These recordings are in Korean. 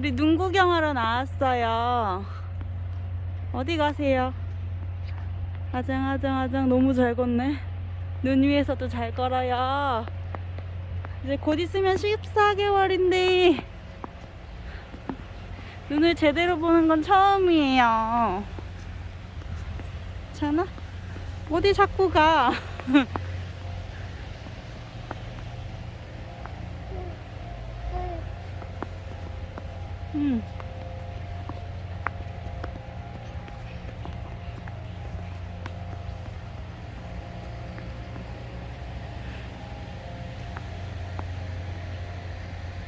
우리 눈 구경하러 나왔어요. 어디 가세요? 아장아장아장 너무 잘 걷네. 눈 위에서도 잘 걸어요. 이제 곧 있으면 14개월인데 눈을 제대로 보는 건 처음이에요. 괜찮아? 어디 자꾸 가? 응.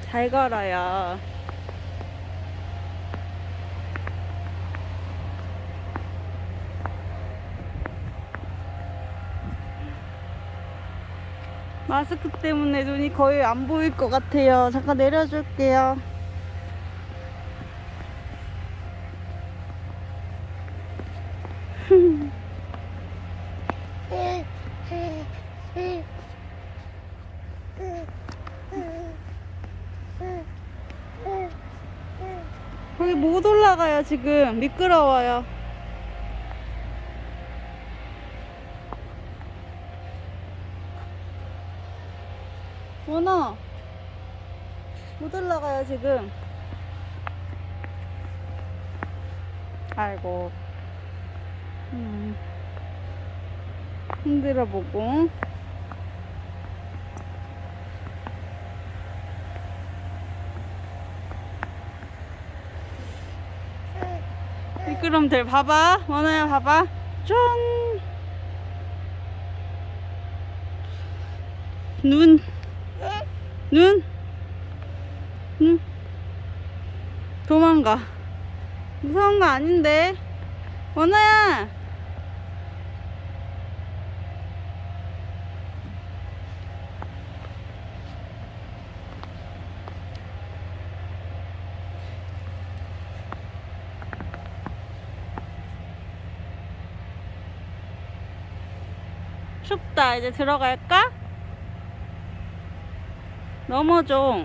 잘 걸어요. 마스크 때문에 눈이 거의 안 보일 것 같아요. 잠깐 내려줄게요. 거기 못 올라가요, 지금. 미끄러워요. 원아, 못 올라가요, 지금. 아이고. 음. 흔들어 보고. 미끄럼들 봐봐 원아야 봐봐 짠 눈, 눈, 눈, 도망가. 무서운 거 아닌데. 원아야! 춥다. 이제 들어갈까? 넘어져.